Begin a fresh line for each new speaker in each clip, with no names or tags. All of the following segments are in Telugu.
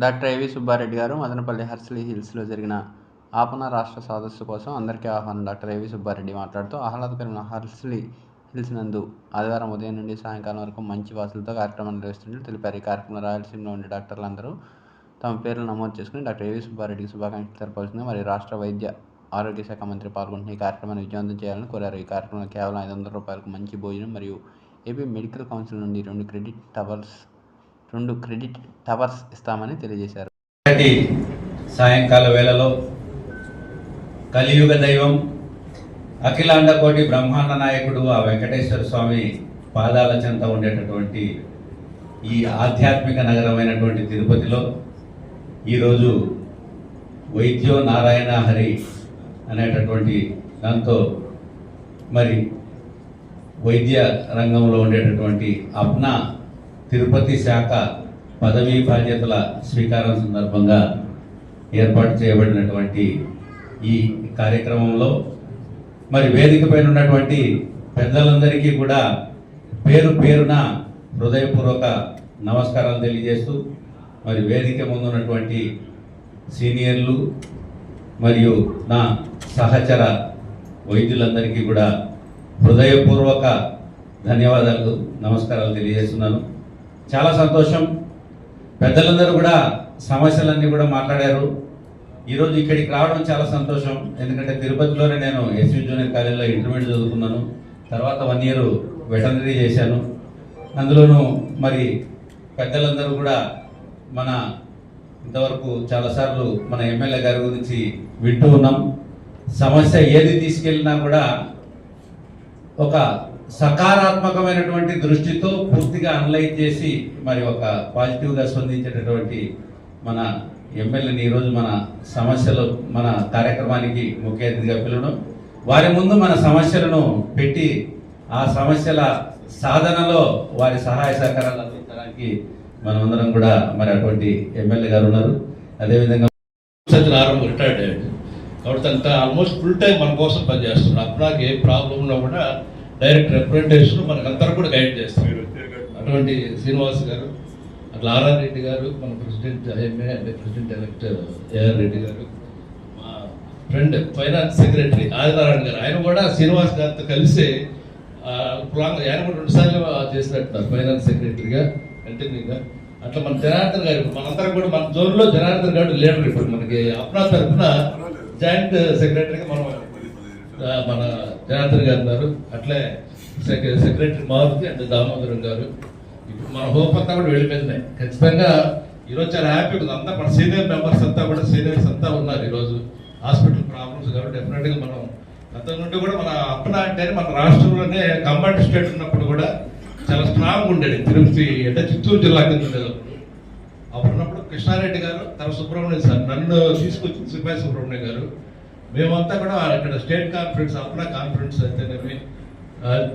డాక్టర్ ఏవి సుబ్బారెడ్డి గారు మదనపల్లి హర్సిలీ హిల్స్లో జరిగిన ఆపన రాష్ట్ర సదస్సు కోసం అందరికీ ఆహ్వానం. డాక్టర్ ఏవి సుబ్బారెడ్డి మాట్లాడుతూ ఆహ్లాదకరమైన హర్సిలీ హిల్స్ నందు ఆదివారం ఉదయం నుండి సాయంకాలం వరకు మంచి వాసులతో కార్యక్రమం నిర్వహిస్తున్నట్లు తెలిపారు. ఈ కార్యక్రమంలో రాయలసీమలో ఉండే డాక్టర్లందరూ తమ పేర్లు నమోదు చేసుకుని డాక్టర్ ఏవి సుబ్బారెడ్డికి శుభాకాంక్షలు తెలపాల్సింది మరియు రాష్ట్ర వైద్య ఆరోగ్య శాఖ మంత్రి పాల్గొంటున్న ఈ కార్యక్రమాన్ని విజయవంతం చేయాలని కోరారు. ఈ కార్యక్రమంలో కేవలం ఐదు వందల రూపాయలకు మంచి భోజనం మరియు ఏపీ మెడికల్ కౌన్సిల్ నుండి రెండు క్రెడిట్ టవర్స్ రెండు క్రెడిట్ టవర్స్ ఇస్తామని తెలియజేశారు.
సాయంకాల వేళలో కలియుగ దైవం అఖిలాండ కోటి బ్రహ్మాండ నాయకుడు ఆ వెంకటేశ్వర స్వామి పాదాల చెంత ఉండేటటువంటి ఈ ఆధ్యాత్మిక నగరమైనటువంటి తిరుపతిలో ఈరోజు వైద్యో నారాయణ హరి అనేటటువంటి దాంతో మరి వైద్య రంగంలో ఉండేటటువంటి అప్నా తిరుపతి శాఖ పదవీ బాధ్యతల స్వీకారం సందర్భంగా ఏర్పాటు చేయబడినటువంటి ఈ కార్యక్రమంలో మరి వేదిక పైన ఉన్నటువంటి పెద్దలందరికీ కూడా పేరు పేరున హృదయపూర్వక నమస్కారాలు తెలియజేస్తూ మరి వేదిక ముందు ఉన్నటువంటి సీనియర్లు మరియు నా సహచర వైద్యులందరికీ కూడా హృదయపూర్వక ధన్యవాదాలు నమస్కారాలు తెలియజేస్తున్నాను. చాలా సంతోషం. పెద్దలందరూ కూడా సమస్యలన్నీ కూడా మాట్లాడారు. ఈరోజు ఇక్కడికి రావడం చాలా సంతోషం. ఎందుకంటే తిరుపతిలోనే నేను ఎస్వి జూనియర్ కాలేజీలో ఇంటర్మీడియట్ చదువుకున్నాను. తర్వాత వన్ ఇయర్ వెటనరీ చేశాను. అందులోనూ మరి పెద్దలందరూ కూడా మన ఇంతవరకు చాలాసార్లు మన ఎమ్మెల్యే గారి గురించి వింటూ ఉన్నాం. సమస్య ఏది తీసుకెళ్ళినా కూడా ఒక సకారాత్మకమైనటువంటి దృష్టితో పూర్తిగా అనలైజ్ చేసి మరి ఒక పాజిటివ్గా స్పందించేటటువంటి మన ఎమ్మెల్యేని ఈరోజు మన సమస్యలు మన కార్యక్రమానికి ముఖ్య అతిథిగా పిలవడం వారి ముందు మన సమస్యలను పెట్టి ఆ సమస్యల సాధనలో వారి సహాయ సహకారాలు అందించడానికి మనమందరం కూడా మరి అటువంటి ఎమ్మెల్యే గారు ఉన్నారు. అదేవిధంగా
సత్యనారాయణ రిటైర్డ్ అయ్యాడు. కాబట్టి అంత ఆల్మోస్ట్ ఫుల్ టైం మన కోసం పనిచేస్తున్నాడు అప్పుడు ఏ ప్రాబ్లం ఉన్నా కూడా డైరెక్ట్ రిప్రజెంటేషన్ మనకు అందరూ కూడా గైడ్ చేస్తారు అటువంటి శ్రీనివాస్ గారు అట్లా ఆర్ఆర్ రెడ్డి గారు మన ప్రెసిడెంట్ ఐఎంఏ అంటే president elect AR Reddy garu మా ఫ్రెండ్ ఫైనాన్స్ సెక్రటరీ ఆదినారాయణ గారు ఆయన కూడా శ్రీనివాస్ గారితో కలిసి ఆ, లాంగ్ ఆయన కూడా రెండు సార్లు చేసినట్టున్నారు ఫైనాన్స్ సెక్రటరీగా కంటిన్యూగా అట్లా మన జనార్దన్ గారు మనందరం కూడా మన జోన్లో జనార్దన్ గారు లీడర్ ఇప్పుడు మనకి అప్నా తరఫున జాయింట్ సెక్రటరీగా మనం మన జనార్దన్ గారు ఉన్నారు. అట్లే secre- secretary Maruti and Damodaram garu. ఇప్పుడు మన హోప్ అంతా కూడా వెళ్ళిపోయింది ఖచ్చితంగా ఈరోజు చాలా హ్యాపీ ఉంది. అంతా మన సీనియర్ మెంబర్స్ అంతా కూడా సీనియర్స్ అంతా ఉన్నారు ఈరోజు. హాస్పిటల్ ప్రాబ్లమ్స్ కాబట్టి డెఫినెట్గా మనం గతం నుండి కూడా మన అప్పన అంటే మన రాష్ట్రంలోనే కంబైన్ స్టేట్ ఉన్నప్పుడు కూడా చాలా స్ట్రాంగ్ ఉండేది. తిరుపతి అంటే చిత్తూరు జిల్లా కింద ఉండేది అప్పుడున్నప్పుడు కృష్ణారెడ్డి గారు తన సుబ్రహ్మణ్యం సార్ నన్ను తీసుకొచ్చిన సిపాయి సుబ్రహ్మణ్యం గారు. మేమంతా కూడా ఇక్కడ స్టేట్ కాన్ఫరెన్స్ అప్నా కాన్ఫరెన్స్ అయితేనేమి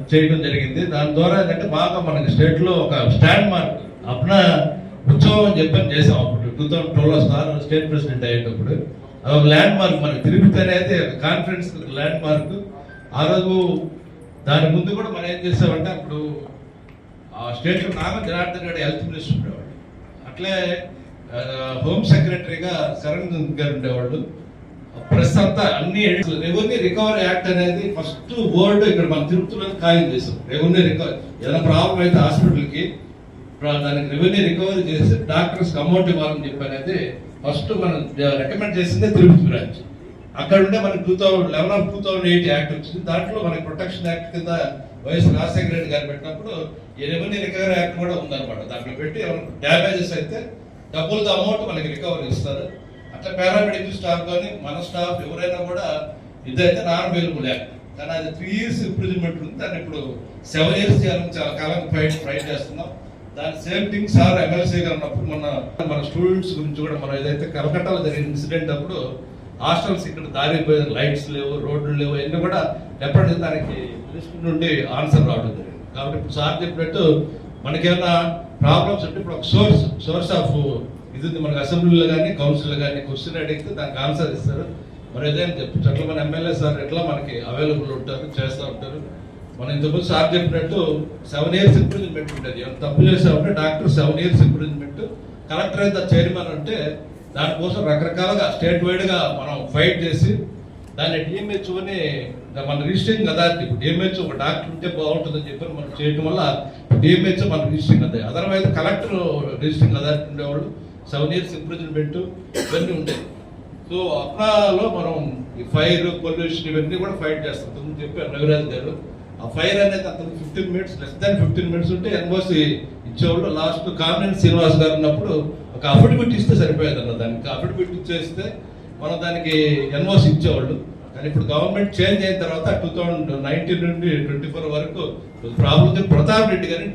చేయడం జరిగింది. దాని ద్వారా ఏంటంటే బాగా మనకి స్టేట్లో ఒక స్టాండ్ మార్క్ అప్నా ఉత్సవం అని చెప్పని చేసాం అప్పుడు. Two thousand twelve sir state president అయ్యేటప్పుడు. అది ఒక ల్యాండ్ మార్క్ మనకి తిరుపతి అనేది కాన్ఫరెన్స్ ల్యాండ్ మార్క్ ఆ రోజు దాని ముందు కూడా మనం ఏం చేసామంటే అప్పుడు ఆ స్టేట్లో నాగ జనార్దన్ గారు హెల్త్ మినిస్టర్ ఉండేవాడు. అట్లే హోమ్ సెక్రటరీగా శరణ్ గారు ఉండేవాళ్ళు. ప్రెస్ అంతా అన్ని రెవెన్యూ రికవరీ యాక్ట్ అనేది ఫస్ట్ వర్డ్ ఇక్కడ మన తిరుపతిలో ఖాయం చేసాం రెవెన్యూ రికవరీ ఏదైనా ప్రాబ్లం అయితే హాస్పిటల్కి దానికి రెవెన్యూ రికవరీ చేసి డాక్టర్స్ అమౌంట్ ఇవ్వాలని చెప్పి అనేది ఫస్ట్ మనం రికమెండ్ చేసిందే తిరుపతి బ్రాంచ్ అక్కడ ఉండే మనకి two thousand eleven of two thousand eight act వచ్చింది. దాంట్లో మనకి ప్రొటెక్షన్ యాక్ట్ కింద వైఎస్ రాజశేఖర రెడ్డి గారు పెట్టినప్పుడు ఈ రెవెన్యూ రికవరీ యాక్ట్ కూడా ఉందన్నమాట. దాంట్లో పెట్టి డ్యామేజెస్ అయితే డబ్బులతో అమౌంట్ మనకి రికవరీ ఇస్తారు. అట్లా పారామెడికల్ స్టాఫ్ కానీ మన స్టాఫ్ ఎవరైనా కూడా ఇదైతే నాన్ అవైలబుల్ యాక్ట్ కానీ అది త్రీ ఇయర్స్ ఇంప్రూవ్మెంట్ ఉంది. దాన్ని ఇప్పుడు సెవెన్ ఇయర్స్ చేయాలని చాలా కాలం ఫైట్ ఫైట్ చేస్తున్నాం. దాని సేమ్ థింగ్ సార్ ఎమ్మెల్సీ గారు ఉన్నప్పుడు మన మన స్టూడెంట్స్ గురించి కూడా మనం ఏదైతే కలకట్టాలో జరిగిన ఇన్సిడెంట్ అప్పుడు హాస్టల్స్ ఇక్కడ దారిపోయే లైట్స్ లేవు రోడ్లు లేవు అన్నీ కూడా ఎప్పటికీ దానికి లిస్ట్ నుండి ఆన్సర్ రావడం జరిగింది. కాబట్టి ఇప్పుడు సార్ చెప్పినట్టు మనకేమైనా ప్రాబ్లమ్స్ అంటే ఇప్పుడు ఒక సోర్స్ సోర్స్ ఆఫ్ ఇది మనకు అసెంబ్లీలో కానీ కౌన్సిల్లో కానీ క్వశ్చన్ అడిగితే దానికి ఆన్సర్ ఇస్తారు. మరి ఏదైనా చెప్పచ్చు అట్లా మన ఎమ్మెల్యే సార్ ఎట్లా మనకి అవైలబుల్ ఉంటారు చేస్తూ ఉంటారు. మనం ఇంతకుముందు సార్ చెప్పినట్టు సెవెన్ ఇయర్స్ ఇంప్రూజ్మెంట్ ఉంటుంది ఎంత తప్పు చేసామంటే doctor seven years imprisonment collector అయితే చైర్మన్ అంటే దానికోసం రకరకాలుగా స్టేట్ వైడ్గా మనం ఫైట్ చేసి దాన్ని డిఎంహెచ్ఓని మన రిజిస్టరింగ్ అథారిటీ ఇప్పుడు డిఎంహెచ్ఓ ఒక డాక్టర్ ఉంటే బాగుంటుందని చెప్పి మనం చేయడం వల్ల డిఎంహెచ్ఓ మన registering authority otherwise collector registering authority ఉండేవాళ్ళు. సెవెన్ ఇయర్స్ ఇంప్రూవ్మెంట్ ఇవన్నీ ఉంటాయి. సో అప్నాలో మనం ఈ ఫైర్ పొల్యూషన్ ఇవన్నీ కూడా ఫైట్ చేస్తాం. ఇంతకుముందు చెప్పారు రవిరాజ్ గారు. ఆ ఫైర్ అనేది అంత fifteen minutes less than fifteen minutes ఉంటే ఎన్ఓసి ఇచ్చేవాళ్ళు లాస్ట్ కామినేని శ్రీనివాస్ గారు ఉన్నప్పుడు ఒక అఫిడవిట్ ఇస్తే సరిపోయేది అన్న దానికి. అఫిడవిట్ ఇచ్చేస్తే మనం దానికి ఎన్ఓసి ఇచ్చేవాళ్ళు. కానీ ఇప్పుడు గవర్నమెంట్ చేంజ్ అయిన తర్వాత టూ థౌజండ్ నైన్టీన్ నుండి ట్వంటీ ఫోర్ వరకు ప్రాబ్లం ప్రతాప్ రెడ్డి గారిని